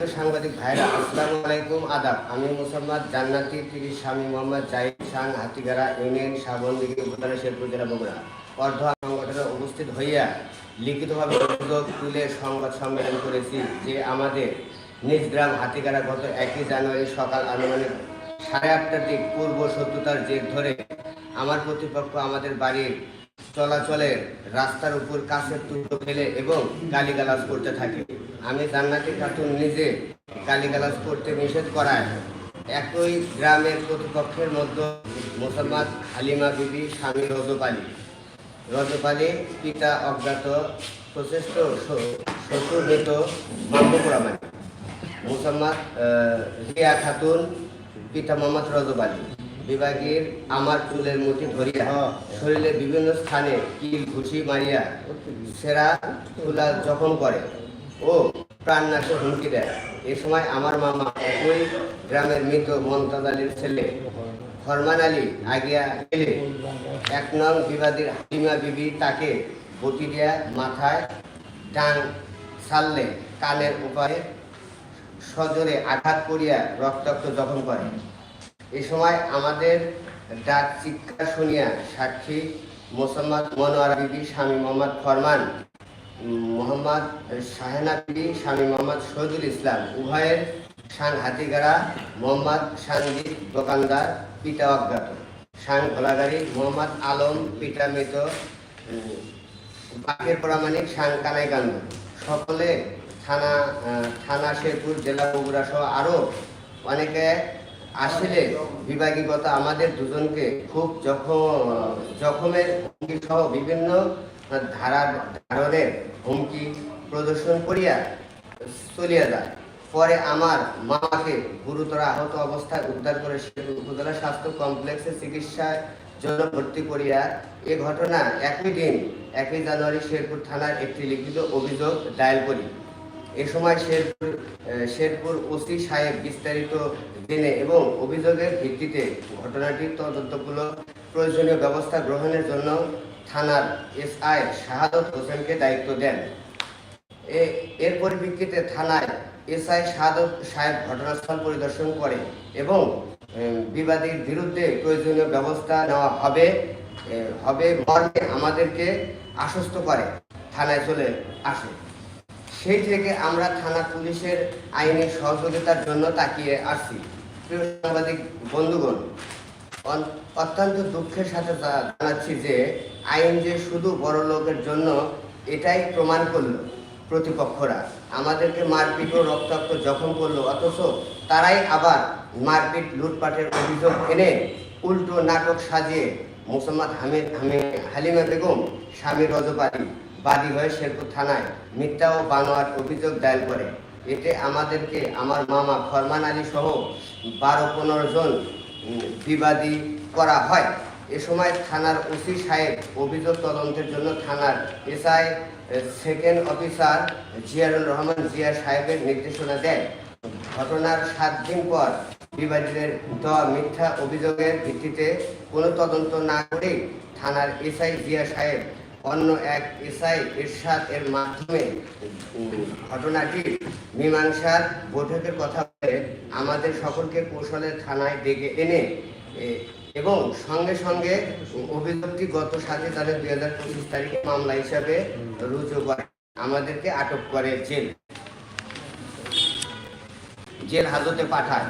সাংবাদিক ভাইরা, আসসালামু আলাইকুম, আদাব। আমি মোসাম্মদ জান্নাতি তিরিশ স্বামী মোহাম্মদ জাহিদ শাহ হাতিগারা ইউনিয়ন শ্রাবণদিঘি উপজেলা শেরপুর জেলা বগুড়া। অর্ধ সংগঠনে উপস্থিত হইয়া লিখিতভাবে অভিযোগ তুলে সংবাদ সম্মেলন করেছি যে আমাদের নিজ গ্রাম হাতিগারা গত একই জানুয়ারি সকাল আনুমানিক সাড়ে আটটার দিক পূর্ব শত্রুতার জের ধরে আমার প্রতিপক্ষ আমাদের বাড়ির চলাচলের রাস্তার উপর কাছের টুকরো ফেলে এবং গালিগালাজ করতে থাকে। আমি জান্নাতি খাতুন নিজে গালিগালাজ করতে নিষেধ করায়। একই গ্রামের প্রতিপক্ষের মধ্যে মোসাম্মদ হালিমা বিবি স্বামী রজব আলী। পিতা অজ্ঞাত প্রচেষ্ট শ্বশুর মৃত মোসাম্মদ আহ, রিয়া খাতুন পিতা মোহাম্মদ রজব আলী। বিভাগীর আমার চুলের মুঠি ধরিয়া শরীরে বিভিন্ন স্থানে কিল ঘুষি মারিয়া সেরা তুলা জখম করে। ও প্রাণনাশে হুমকি দেয়। এ সময় আমার মামা একই গ্রামের মৃত মমতাজ আলীর ছেলে, ফরমান আলী আগিয়া গেলে এক নং বিবাদীর হালিমা বিবি তাকে বটি দেয়া মাথায় ডান ছাড়লে কানের উপায়ে সজোরে আঘাত করিয়া রক্তাক্ত জখম করে। এ সময় আমাদের ডাক চিৎকার শুনিয়া সাক্ষী মোসাম্মদ মনোয়ারা বিবি স্বামী মোহাম্মদ ফরমান মোহাম্মদ শাহেনা বিবি স্বামী মোহাম্মদ শহীদুল ইসলাম। উভয়ের শান হাতিগাড়া, মোহাম্মদ সানজিদ দোকানদার, পিতা অজ্ঞাত। শান ঘোলাগাড়ি মোহাম্মদ আলম, পিতা মৃত। বাকের প্রামাণিক, শান কানাইকান্দ। সকলে থানা থানা শেরপুর, জেলা বগুড়া সহ আরও অনেকে আসলে বিভাগীগত আমাদের দুজনকে খুব জখম, জখমের হুমকি সহ বিভিন্ন ধারা ধারণের হুমকি প্রদর্শন করিয়া চলিয়া যায়। পরে আমার মামাকে গুরুতর আহত অবস্থায় উদ্ধার করে শেরপুর উপজেলা স্বাস্থ্য কমপ্লেক্সে চিকিৎসার জন্য ভর্তি করিয়া এ ঘটনা একই দিন, একই জানুয়ারি শেরপুর থানার একটি লিখিত অভিযোগ দায়ের করি। এ সময় শেরপুর শেরপুর ওসি সাহেব বিস্তারিত জেনে এবং অভিযোগের ভিত্তিতে ঘটনাটির তদন্তমূলক প্রয়োজনীয় ব্যবস্থা গ্রহণের জন্য থানার এসআই শাহাদত হোসেনকে দায়িত্ব দেন। এর পরিপ্রেক্ষিতে থানায় এসআই সাদক সাহেব ঘটনাস্থল পরিদর্শন করে এবং বিবাদীর বিরুদ্ধে প্রয়োজনীয় ব্যবস্থা নেওয়া হবে হবে মর্মে আমাদেরকে আশ্বস্ত করে। থানায় চলে আসে। সেই থেকে আমরা থানা পুলিশের আইনি সহযোগিতার জন্য তাকিয়ে আসছি প্রিয় সাংবাদিক বন্ধুগণ অত্যন্ত দুঃখের সাথে জানাচ্ছি যে আইন যে শুধু বড় লোকের জন্য এটাই প্রমাণ করল প্রতিপক্ষরা। আমাদেরকে মারপিট ও রক্তাক্ত জখম করল, অথচ তারাই আবার মারপিট লুটপাটের অভিযোগ এনে উল্টো নাটক সাজিয়ে মোসাম্মদ হামিদ হামি হালিমা বেগম, স্বামী রজবাড়ি বাদী হয়ে শেরপুর থানায় মিথ্যা ও বানোয়ার অভিযোগ দায়ের করে। এতে আমাদেরকে, আমার মামা ফরমান আলী সহ বারো পনেরো জন বিবাদী করা হয়। এ সময় থানার ওসি সাহেব অভিযোগ তদন্তের জন্য থানার SI second officer Ziarul Rahman Zia সাহেবের নির্দেশনা দেয় ঘটনার সাত দিন পর বিবাদীদের দেওয়া মিথ্যা অভিযোগের ভিত্তিতে কোনো তদন্ত না করেই থানার এসআই জিয়া সাহেব অন্য এক এসআই এরশাদ এর মাধ্যমে ঘটনাটি মীমাংসার বৈঠকের কথা বলে আমাদের সকলকে কৌশলের থানায় ডেকে এনে এবং সঙ্গে সঙ্গে অভিযোগটি গত সাতই তারিখ দুই হাজার পঁচিশ তারিখে মামলা হিসাবে রুজু করে, আমাদেরকে আটক করে জেল। জেল হাজতে পাঠায়।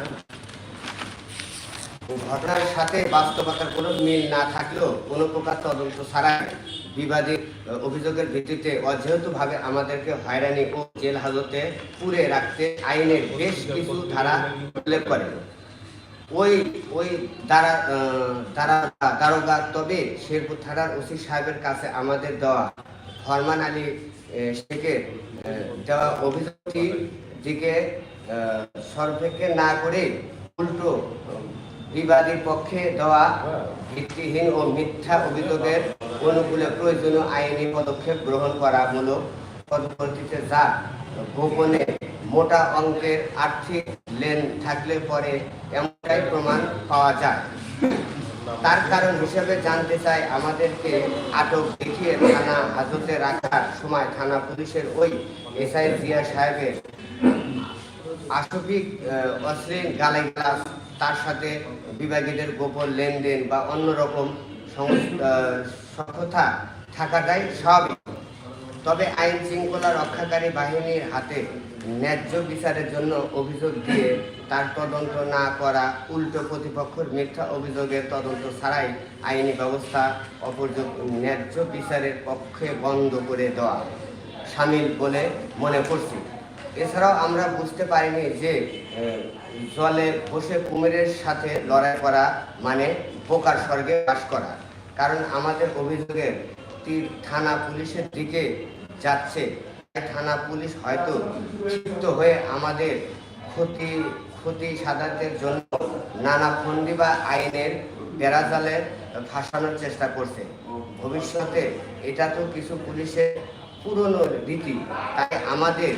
ঘটনার সাথে বাস্তবতার কোনো মিল না থাকলেও কোনো প্রকার তদন্ত ছাড়াই বিবাদী অভিযোগের ভিত্তিতে অযৌথভাবে আমাদেরকে হয়রানি ও জেল হাজতে পুরে রাখতে আইনের বেশ কিছু ধারা উল্লেখ করে। ওই ওই দ্বারা দ্বারা দারোগা তবে শেরপুর থানার ওসি সাহেবের কাছে আমাদের দেওয়া ফরমান আলী শেখের দেওয়া অভিযোগটি দিকে আহ, সর্বেক্ষণ না করে উল্টো বিবাদীর পক্ষে দেওয়া ভিত্তিহীন ও মিথ্যা অভিযোগের অনুকূলে প্রয়োজনীয় আইনি পদক্ষেপ গ্রহণ করা হলো। পরবর্তীতে যা গোপনে মোটা অঙ্কের আর্থিক লেন থাকলে পরে এমনটাই প্রমাণ পাওয়া যায়। তার কারণ হিসেবে জানতে চাই আমাদেরকে আটক দেখিয়ে থানা হাজতে রাখার সময় থানা পুলিশের ওই এসআই জিয়া সাহেবের আশবিক আহ, অশ্লীল গালাগালাজ তার সাথে বিভাগীদের গোপন লেনদেন বা অন্যরকম সভ্যতা থাকাটাই স্বাভাবিক। তবে আইন শৃঙ্খলা রক্ষাকারী বাহিনীর হাতে ন্যায্য বিচারের জন্য অভিযোগ দিয়ে তার তদন্ত না করা উল্টো প্রতিপক্ষের মিথ্যা অভিযোগের তদন্ত ছাড়াই আইনি ব্যবস্থা অপর্যাপ্ত ন্যায্য বিচারের পক্ষে বন্ধ করে দেওয়া সামিল বলে মনে করছি। এছাড়াও আমরা বুঝতে পারিনি যে জলে বসে কুমিরের সাথে লড়াই করা মানে বোকার স্বর্গে বাস করা। কারণ আমাদের অভিযোগের তীর থানা পুলিশের দিকে যাচ্ছে। থানা পুলিশ হয়তো ক্ষিপ্ত হয়ে আমাদের ক্ষতি ক্ষতি সাধারণের জন্য নানা ফন্দি বা আইনের বেড়াজালে ফাঁসানোর চেষ্টা করছে। ভবিষ্যতে এটা তো কিছু পুলিশের পুরনো রীতি। তাই আমাদের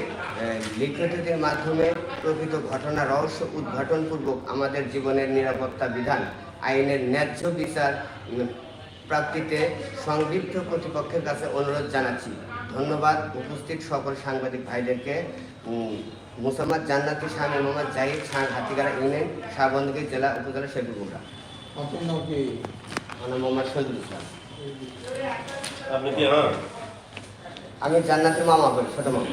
লিখিতদের মাধ্যমে প্রকৃত ঘটনা রহস্য উদ্ঘাটনপূর্বক আমাদের জীবনের নিরাপত্তা বিধান আইনের ন্যায্য বিচার প্রাপ্তিতে সংলিপ্ত কর্তৃপক্ষের কাছে অনুরোধ জানাচ্ছি। ধন্যবাদ উপস্থিত সকল সাংবাদিক ভাইদেরকে। মুসাম্মদ জান্নাতি স্বামী মোহাম্মদ জাহিদ সাং হাতিগাড়া ইউনিয়ন শাহবন্দী জেলা উপজেলা আমার মোহাম্মদ শহীদুল ইসলাম। আপনি কি হ্যাঁ? আমি জান্নাতের মামা বলি ছোট মামা।